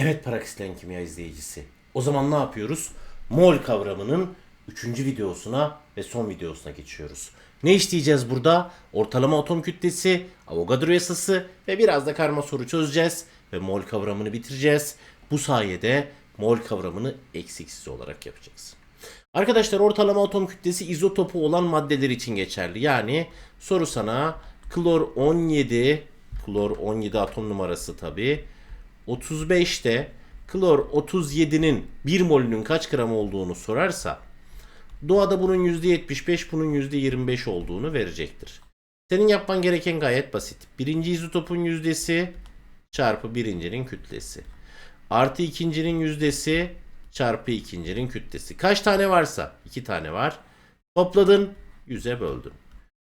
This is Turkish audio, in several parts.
Evet Paraksitlen Kimya izleyicisi. O zaman ne yapıyoruz? Mol kavramının 3. videosuna ve son videosuna geçiyoruz. Ne işleyeceğiz burada? Ortalama atom kütlesi, Avogadro yasası ve biraz da karma soru çözeceğiz ve mol kavramını bitireceğiz. Bu sayede mol kavramını eksiksiz olarak yapacağız. Arkadaşlar ortalama atom kütlesi izotopu olan maddeler için geçerli. Yani soru sana klor 17, klor 17 atom numarası tabi. 35'te klor 37'nin 1 molünün kaç gram olduğunu sorarsa doğada bunun %75 bunun %25 olduğunu verecektir. Senin yapman gereken gayet basit. Birinci izotopun yüzdesi çarpı birincinin kütlesi. Artı ikincinin yüzdesi çarpı ikincinin kütlesi. Kaç tane varsa 2 tane var. Topladın 100'e böldün.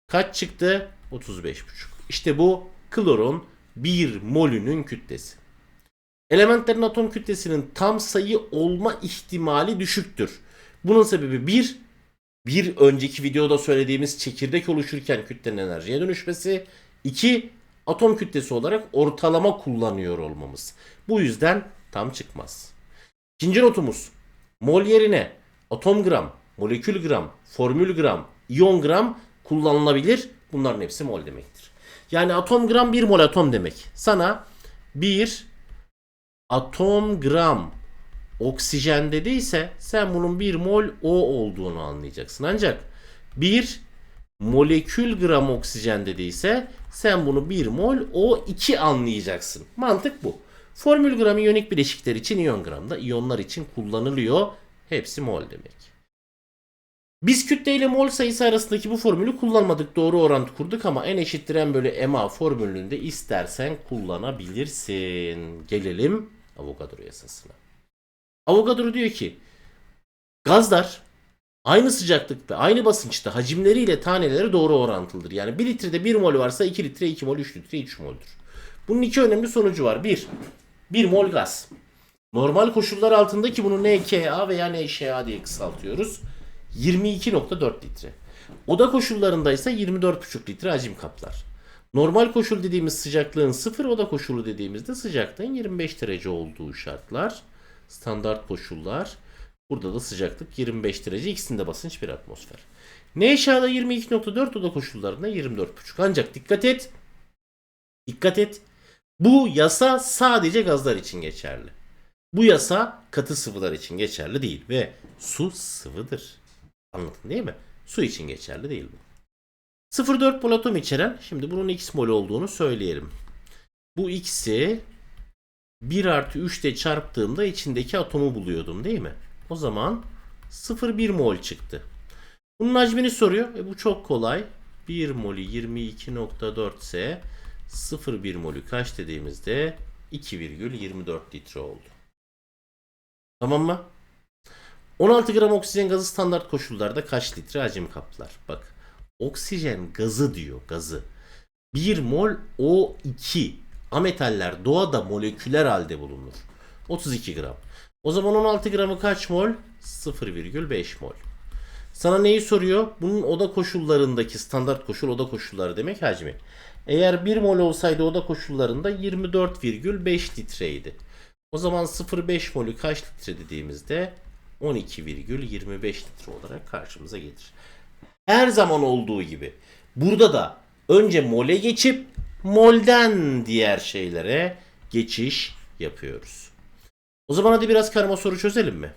Kaç çıktı? 35,5. İşte bu klorun 1 molünün kütlesi. Elementlerin atom kütlesinin tam sayı olma ihtimali düşüktür. Bunun sebebi 1. Bir önceki videoda söylediğimiz çekirdek oluşurken kütlenin enerjiye dönüşmesi. 2. Atom kütlesi olarak ortalama kullanıyor olmamız. Bu yüzden tam çıkmaz. İkinci notumuz. Mol yerine atom gram, molekül gram, formül gram, iyon gram kullanılabilir. Bunların hepsi mol demektir. Yani atom gram 1 mol atom demek. Sana 1 atom gram oksijen dediyse sen bunun 1 mol O olduğunu anlayacaksın. Ancak 1 molekül gram oksijen dediyse sen bunu 1 mol O2 anlayacaksın. Mantık bu. Formül gram iyonik bileşikler için iyon gram da iyonlar için kullanılıyor. Hepsi mol demek. Biz kütle ile mol sayısı arasındaki bu formülü kullanmadık. Doğru orantı kurduk ama n eşittir m bölü ma formülünde istersen kullanabilirsin. Gelelim Avogadro yasasına. Avogadro diyor ki gazlar aynı sıcaklıkta, aynı basınçta hacimleriyle taneleri doğru orantılıdır. Yani 1 litrede 1 mol varsa 2 litre 2 mol, 3 litre 3 mol'dür. Bunun iki önemli sonucu var. 1. 1 mol gaz. Normal koşullar altında ki bunu NKA veya NŞA diye kısaltıyoruz. 22.4 litre. Oda koşullarında ise 24.5 litre hacim kaplar. Normal koşul dediğimiz sıcaklığın 0, oda koşulu dediğimizde sıcaklığın 25 derece olduğu şartlar. Standart koşullar. Burada da sıcaklık 25 derece. İkisinde basınç 1 atmosfer. NŞA'da 22.4 oda koşullarında 24.5. Ancak dikkat et. Dikkat et. Bu yasa sadece gazlar için geçerli. Bu yasa katı sıvılar için geçerli değil ve su sıvıdır. Anladın değil mi? Su için geçerli değil bu. 0,4 mol atom içeren, şimdi bunun x mol olduğunu söyleyelim. Bu x'i 1 artı 3 ile çarptığımda içindeki atomu buluyordum değil mi? O zaman 0,1 mol çıktı. Bunun hacmini soruyor. E bu çok kolay. 1 molü 22.4 ise 0,1 molü kaç dediğimizde 2,24 litre oldu. Tamam mı? 16 gram oksijen gazı standart koşullarda kaç litre hacim kaplar? Bak oksijen gazı diyor gazı. 1 mol O2 ametaller doğada moleküler halde bulunur. 32 gram. O zaman 16 gramı kaç mol? 0,5 mol. Sana neyi soruyor? Bunun oda koşullarındaki standart koşul oda koşulları demek hacmi. Eğer 1 mol olsaydı oda koşullarında 24,5 litreydi. O zaman 0,5 molü kaç litre dediğimizde 12,25 litre olarak karşımıza gelir. Her zaman olduğu gibi burada da önce mole geçip molden diğer şeylere geçiş yapıyoruz. O zaman hadi biraz karma soru çözelim mi?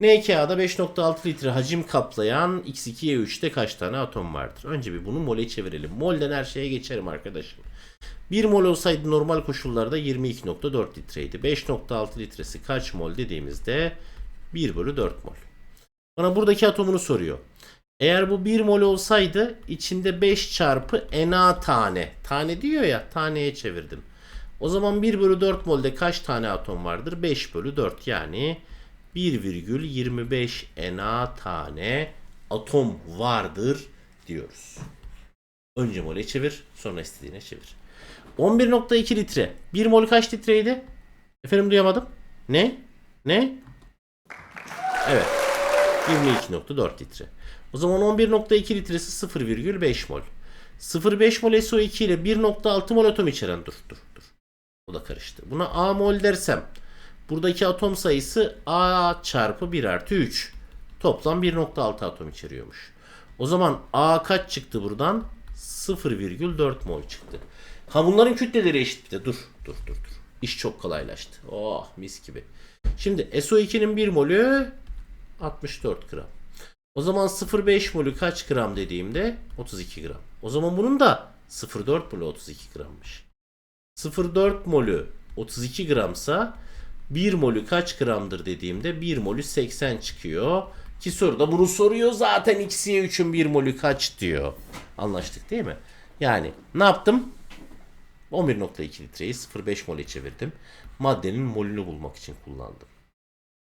NKA'da 5.6 litre hacim kaplayan X2Y3'te kaç tane atom vardır? Önce bir bunu mole çevirelim. Molden her şeye geçerim arkadaşım. 1 mol olsaydı normal koşullarda 22.4 litreydi. 5.6 litresi kaç mol dediğimizde 1 bölü 4 mol. Bana buradaki atomunu soruyor. Eğer bu 1 mol olsaydı içinde 5 çarpı Na tane. Tane diyor ya taneye çevirdim. O zaman 1 bölü 4 molde kaç tane atom vardır? 5 bölü 4 yani 1,25 Na tane atom vardır diyoruz. Önce mole çevir sonra istediğine çevir. 11.2 litre. 1 mol kaç litreydi? Efendim duyamadım. Ne? Ne? Evet. 22.4 litre. O zaman 11.2 litresi 0,5 mol. 0,5 mol SO2 ile 1.6 mol atom içeren dur dur dur. O da karıştı. Buna A mol dersem Buradaki atom sayısı A çarpı 1 artı 3. Toplam 1.6 atom içeriyormuş. O zaman A kaç çıktı buradan? 0,4 mol çıktı. Ha bunların kütleleri eşit bir de. Dur, dur, dur, dur. İş çok kolaylaştı. Oh mis gibi. Şimdi SO2'nin 1 molü 64 gram. O zaman 0,5 molü kaç gram dediğimde 32 gram. O zaman bunun da 0,4 molü 32 grammış. 0,4 molü 32 gramsa 1 molü kaç gramdır dediğimde 1 molü 80 çıkıyor. Ki soruda bunu soruyor zaten x'ye 3'ün 1 molü kaç diyor. Anlaştık değil mi? Yani ne yaptım? 11.2 litreyi 0,5 mole çevirdim. Maddenin molünü bulmak için kullandım.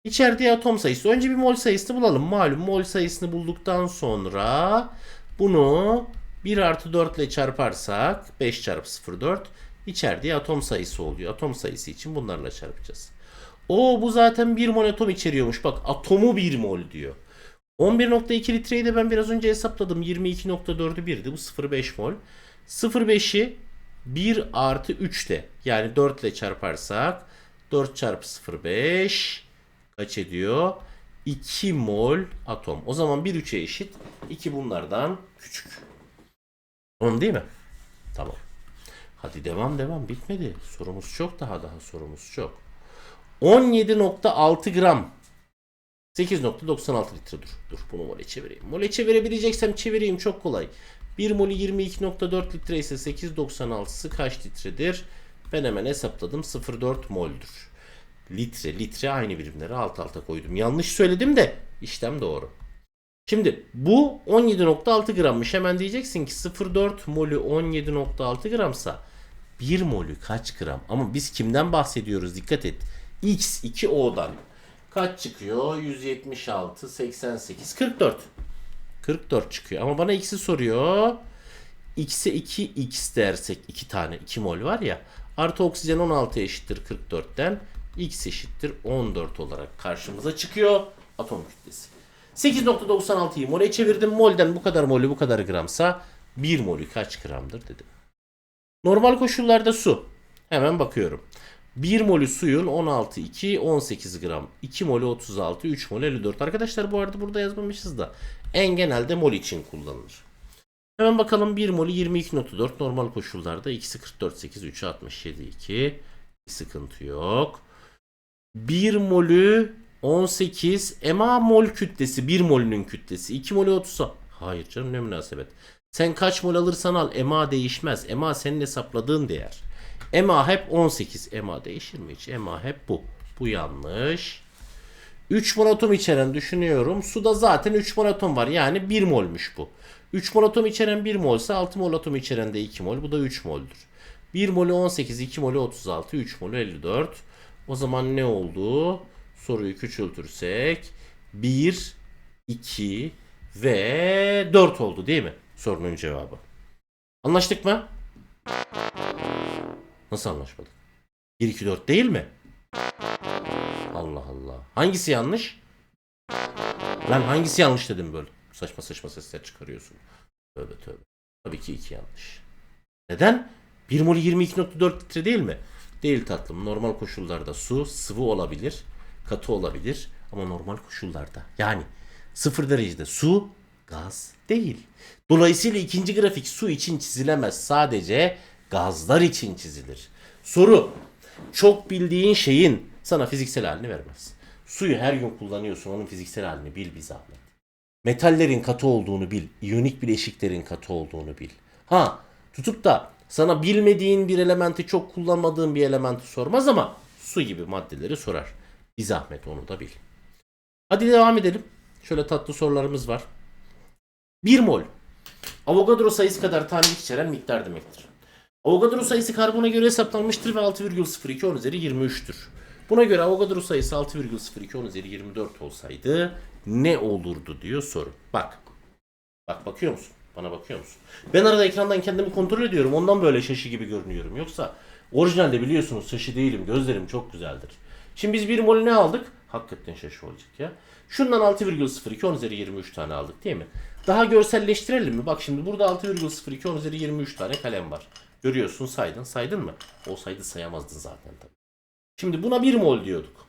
İçerdiği atom sayısı. Önce bir mol sayısını bulalım. Malum mol sayısını bulduktan sonra bunu 1 artı 4 ile çarparsak 5 çarpı 0,4 içerdiği atom sayısı oluyor. Atom sayısı için bunlarla çarpacağız. O bu zaten 1 mol atom içeriyormuş. Bak atomu 1 mol diyor. 11.2 litreyi de ben biraz önce hesapladım. 22.4'ü 1'di. Bu 0,5 mol. 0,5'i 1 artı 3 de yani 4 ile çarparsak 4 çarpı 0,5 kaç ediyor? 2 mol atom. O zaman 1 3'e eşit. 2 bunlardan küçük. Tamam değil mi? Tamam. Hadi devam devam bitmedi. Sorumuz çok daha daha sorumuz çok. 17.6 gram 8.96 litre dur. Dur bunu mole çevireyim. Mole çevirebileceksem çevireyim çok kolay. 1 molü 22.4 litre ise 8.96'sı kaç litredir? Ben hemen hesapladım 0.4 moldür. Litre litre aynı birimleri alt alta koydum. Yanlış söyledim de işlem doğru. Şimdi bu 17.6 grammış. Hemen diyeceksin ki 0.4 molü 17.6 gramsa 1 molü kaç gram? Ama biz kimden bahsediyoruz? Dikkat et. X2O'dan. Kaç çıkıyor? 176, 88, 44. 44 çıkıyor. Ama bana x'i soruyor. X'e 2x dersek 2 tane 2 mol var ya. Artı oksijen 16 eşittir 44'ten. X eşittir 14 olarak karşımıza çıkıyor atom kütlesi. 8.96'yı mole çevirdim. Molden bu kadar molü bu kadar gramsa 1 molü kaç gramdır dedim. Normal koşullarda su. Hemen bakıyorum. 1 molü suyun 16, 2, 18 gram. 2 molü 36, 3 molü 54. Arkadaşlar bu arada burada yazmamışız da. En genelde mol için kullanılır. Hemen bakalım 1 molü 22.4 normal koşullarda. ikisi 44, 8, 3, 67, 2. Bir sıkıntı yok. 1 molü 18 ema mol kütlesi 1 molünün kütlesi. 2 molü 30 hayır canım ne münasebet. Sen kaç mol alırsan al ema değişmez. Ema senin hesapladığın değer. Ema hep 18 ema değişir mi hiç? Ema hep bu. Bu yanlış. 3 mol atom içeren düşünüyorum. Suda zaten 3 mol atom var. Yani 1 molmuş bu. 3 mol atom içeren 1 molsa 6 mol atom içeren de 2 mol. Bu da 3 moldür 1 molü 18 2 molü 36 3 molü 54 o zaman ne oldu? Soruyu küçültürsek 1, 2 ve 4 oldu değil mi? Sorunun cevabı. Anlaştık mı? Nasıl anlaşmadık? 1, 2, 4 değil mi? Allah Allah. Hangisi yanlış? Lan hangisi yanlış dedim böyle. Saçma saçma sesler çıkarıyorsun. Tövbe tövbe. Tabii ki 2 yanlış. Neden? 1 mol 22.4 litre değil mi? Değil tatlım. Normal koşullarda su sıvı olabilir, katı olabilir ama normal koşullarda yani sıfır derecede su gaz değil. Dolayısıyla ikinci grafik su için çizilemez. Sadece gazlar için çizilir. Soru. Çok bildiğin şeyin sana fiziksel halini vermez. Suyu her gün kullanıyorsun. Onun fiziksel halini bil bir zahmet. Metallerin katı olduğunu bil. İyonik bileşiklerin katı olduğunu bil. Ha tutup da sana bilmediğin bir elementi çok kullanmadığın bir elementi sormaz ama su gibi maddeleri sorar. Bir zahmet onu da bil. Hadi devam edelim. Şöyle tatlı sorularımız var. 1 mol. Avogadro sayısı kadar tanelik içeren miktar demektir. Avogadro sayısı karbona göre hesaplanmıştır ve 6,02 10 üzeri 23'tür. Buna göre Avogadro sayısı 6,02 10 üzeri 24 olsaydı ne olurdu diyor soru. Bak. Bak bakıyor musun? Bana bakıyor musun? Ben arada ekrandan kendimi kontrol ediyorum. Ondan böyle şaşı gibi görünüyorum. Yoksa orijinalde biliyorsunuz şaşı değilim. Gözlerim çok güzeldir. Şimdi biz bir molü ne aldık? Hakikaten şaşı olacak ya. Şundan 6,02 10 üzeri 23 tane aldık değil mi? Daha görselleştirelim mi? Bak şimdi burada 6,02 10 üzeri 23 tane kalem var. Görüyorsun saydın. Saydın mı? Olsaydı sayamazdın zaten tabii. Şimdi buna 1 mol diyorduk.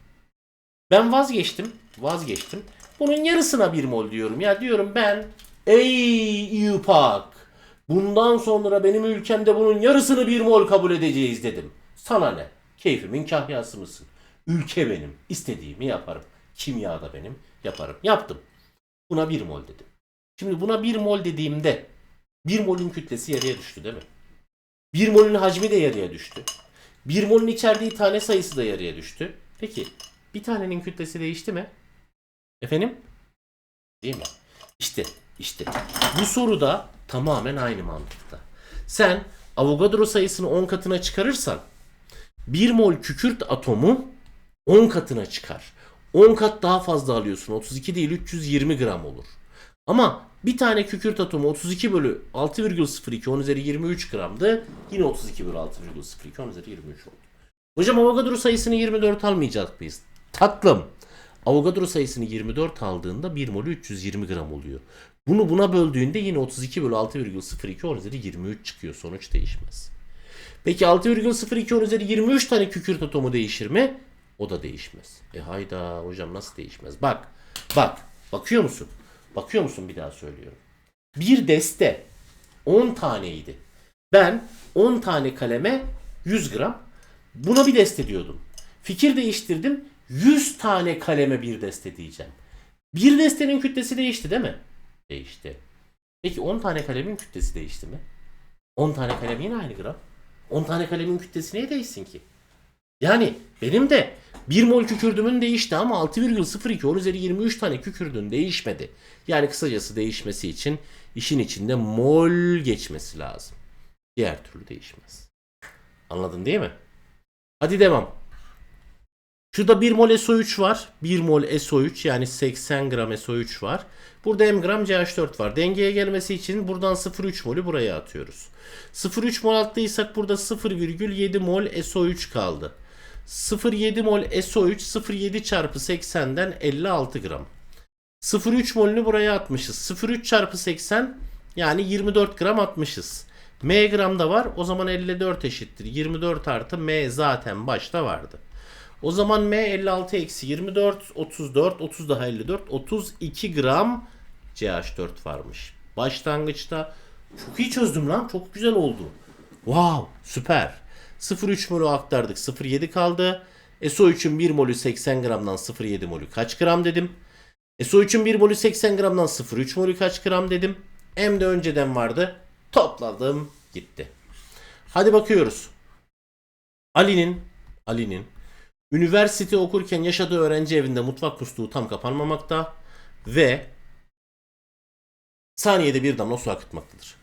Ben vazgeçtim. Vazgeçtim. Bunun yarısına 1 mol diyorum. Ya diyorum ben ey İUPAK bundan sonra benim ülkemde bunun yarısını 1 mol kabul edeceğiz dedim. Sana ne? Keyfimin kahyası mısın? Ülke benim. İstediğimi yaparım. Kimya da benim. Yaparım. Yaptım. Buna 1 mol dedim. Şimdi buna 1 mol dediğimde 1 molün kütlesi yarıya düştü değil mi? 1 molün hacmi de yarıya düştü. 1 molün içerdiği tane sayısı da yarıya düştü. Peki bir tanenin kütlesi değişti mi? Efendim? Değil mi? İşte, işte. Bu soruda tamamen aynı mantıkta. Sen Avogadro sayısını 10 katına çıkarırsan 1 mol kükürt atomu 10 katına çıkar. 10 kat daha fazla alıyorsun. 32 değil 320 gram olur. Ama bir tane kükürt atomu 32 bölü 6,02 10 üzeri 23 gramdı. Yine 32 bölü 6,02 10 üzeri 23 oldu. Hocam Avogadro sayısını 24 almayacak mıyız? Tatlım. Avogadro sayısını 24 aldığında 1 molü 320 gram oluyor. Bunu buna böldüğünde yine 32 bölü 6,02 10 üzeri 23 çıkıyor. Sonuç değişmez. Peki 6,02 10 üzeri 23 tane kükürt atomu değişir mi? O da değişmez. E hayda hocam nasıl değişmez? Bak. Bak. Bakıyor musun? Bakıyor musun bir daha söylüyorum. Bir deste 10 taneydi. Ben 10 tane kaleme 100 gram. Buna bir deste diyordum. Fikir değiştirdim. 100 tane kaleme bir deste diyeceğim. Bir destenin kütlesi değişti değil mi? Değişti. Peki 10 tane kalemin kütlesi değişti mi? 10 tane kalem yine aynı gram. 10 tane kalemin kütlesi niye değişsin ki? Yani benim de 1 mol kükürdümün değişti ama 6,02 10 üzeri 23 tane kükürdün değişmedi. Yani kısacası değişmesi için işin içinde mol geçmesi lazım. Diğer türlü değişmez. Anladın değil mi? Hadi devam. Şurada 1 mol SO3 var. 1 mol SO3 yani 80 gram SO3 var. Burada m gram CH4 var. Dengeye gelmesi için buradan 0,3 molü buraya atıyoruz. 0,3 mol attıysak burada 0,7 mol SO3 kaldı. 0,7 mol SO3 0,7 çarpı 80'den 56 gram. 0,3 molünü buraya atmışız. 0,3 çarpı 80 yani 24 gram atmışız. M gram da var. O zaman 54 eşittir. 24 artı M zaten başta vardı. O zaman M 56 eksi 24 34 30 daha 54 32 gram CH4 varmış. Başlangıçta çok iyi çözdüm lan. Çok güzel oldu. Wow süper. 0,3 molü aktardık. 0,7 kaldı. SO3'ün 1 molü 80 gramdan 0,7 molü kaç gram dedim. SO3'ün 1 molü 80 gramdan 0,3 molü kaç gram dedim. M de önceden vardı. Topladım gitti. Hadi bakıyoruz. Ali'nin Ali'nin üniversite okurken yaşadığı öğrenci evinde mutfak musluğu tam kapanmamakta ve saniyede bir damla su akıtmaktadır.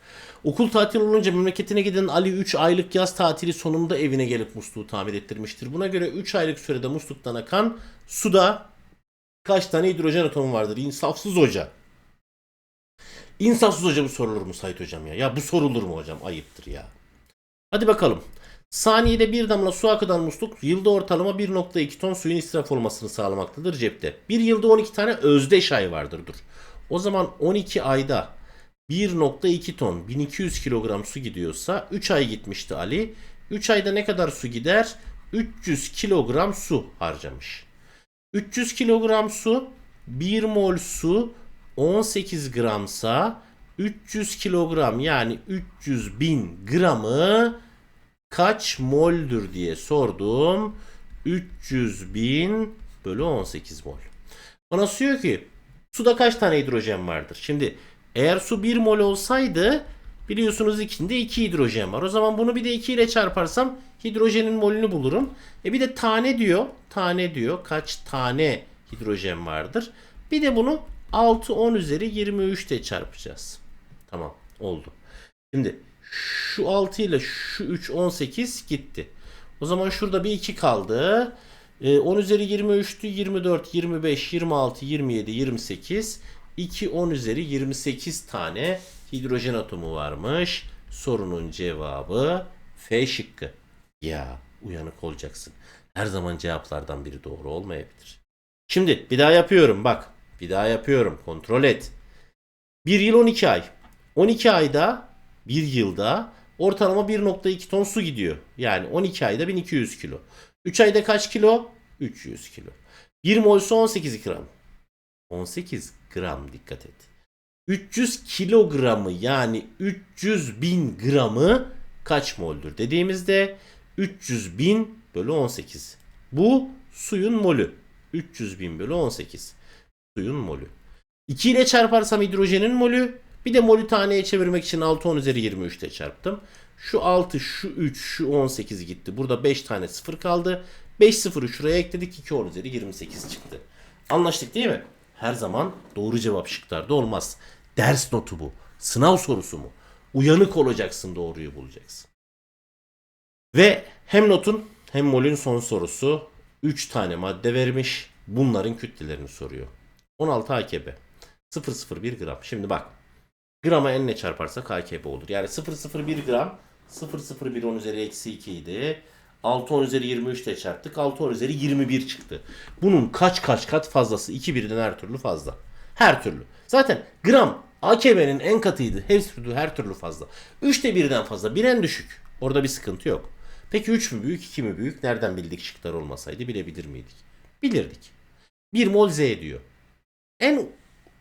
Okul tatil olunca memleketine giden Ali 3 aylık yaz tatili sonunda evine gelip musluğu tamir ettirmiştir. Buna göre 3 aylık sürede musluktan akan suda kaç tane hidrojen atomu vardır? İnsafsız hoca. İnsafsız hoca bu sorulur mu Sait hocam ya? Ya bu sorulur mu hocam? Ayıptır ya. Hadi bakalım. Saniyede bir damla su akıdan musluk yılda ortalama 1.2 ton suyun israf olmasını sağlamaktadır cepte. Bir yılda 12 tane özdeş ay vardır dur. O zaman 12 ayda 1.2 ton 1200 kilogram su gidiyorsa 3 ay gitmişti Ali. 3 ayda ne kadar su gider? 300 kilogram su harcamış. 300 kilogram su 1 mol su 18 gramsa 300 kilogram yani 300 bin gramı kaç moldür diye sordum. 300 bin bölü 18 mol. Bana diyor ki suda kaç tane hidrojen vardır? Şimdi eğer su 1 mol olsaydı biliyorsunuz içinde 2 hidrojen var. O zaman bunu bir de 2 ile çarparsam hidrojenin molünü bulurum. E bir de tane diyor. Tane diyor. Kaç tane hidrojen vardır? Bir de bunu 6 10 üzeri 23 ile çarpacağız. Tamam oldu. Şimdi şu 6 ile şu 3 18 gitti. O zaman şurada bir 2 kaldı. E, 10 üzeri 23'tü. 24, 25, 26, 27, 28. 2 10 üzeri 28 tane hidrojen atomu varmış. Sorunun cevabı F şıkkı. Ya uyanık olacaksın. Her zaman cevaplardan biri doğru olmayabilir. Şimdi bir daha yapıyorum bak. Bir daha yapıyorum. Kontrol et. 1 yıl 12 ay. 12 ayda 1 yılda ortalama 1.2 ton su gidiyor. Yani 12 ayda 1200 kilo. 3 ayda kaç kilo? 300 kilo. 1 mol'se 18 gram. 18 gram dikkat et. 300 kilogramı yani 300 bin gramı kaç mol'dür dediğimizde 300 bin bölü 18. Bu suyun molü. 300 bin bölü 18. Suyun molü. 2 ile çarparsam hidrojenin molü. Bir de molü taneye çevirmek için 6 10 üzeri 23 ile çarptım. Şu 6, şu 3, şu 18 gitti. Burada 5 tane sıfır kaldı. 5 sıfırı şuraya ekledik. 2 10 üzeri 28 çıktı. Anlaştık değil mi? Her zaman doğru cevap şıklarda olmaz. Ders notu bu. Sınav sorusu mu? Uyanık olacaksın doğruyu bulacaksın. Ve hem notun hem molün son sorusu 3 tane madde vermiş. Bunların kütlelerini soruyor. 16 AKB. 001 gram. Şimdi bak. Grama n ile çarparsak AKB olur. Yani 001 gram 001 10 üzeri eksi 2 idi. 6 10 üzeri 23 ile çarptık. 6 10 üzeri 21 çıktı. Bunun kaç kaç kat fazlası? 2 birden her türlü fazla. Her türlü. Zaten gram AKB'nin en katıydı. Hepsi her türlü fazla. 3 de birden fazla. Bir en düşük. Orada bir sıkıntı yok. Peki 3 mü büyük 2 mi büyük? Nereden bildik şıklar olmasaydı bilebilir miydik? Bilirdik. 1 mol Z diyor. En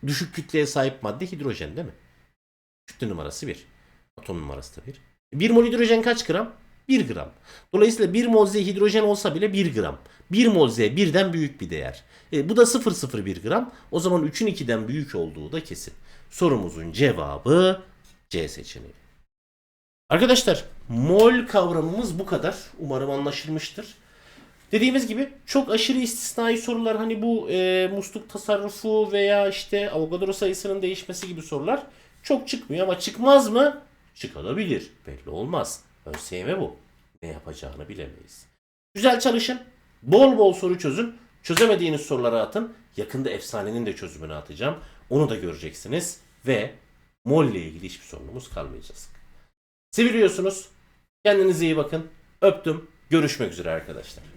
düşük kütleye sahip madde hidrojen değil mi? Kütle numarası 1. Atom numarası da 1. 1 mol hidrojen kaç gram? 1 gram. Dolayısıyla 1 mol Z hidrojen olsa bile 1 gram. 1 mol Z birden büyük bir değer. E, bu da 0,01 gram. O zaman 3'ün 2'den büyük olduğu da kesin. Sorumuzun cevabı C seçeneği. Arkadaşlar mol kavramımız bu kadar. Umarım anlaşılmıştır. Dediğimiz gibi çok aşırı istisnai sorular hani bu e, musluk tasarrufu veya işte Avogadro sayısının değişmesi gibi sorular çok çıkmıyor ama çıkmaz mı? Çıkabilir. Belli olmaz. ÖSYM bu. Ne yapacağını bilemeyiz. Güzel çalışın. Bol bol soru çözün. Çözemediğiniz soruları atın. Yakında efsanenin de çözümünü atacağım. Onu da göreceksiniz. Ve mol ile ilgili hiçbir sorunumuz kalmayacak. Seviliyorsunuz. Kendinize iyi bakın. Öptüm. Görüşmek üzere arkadaşlar.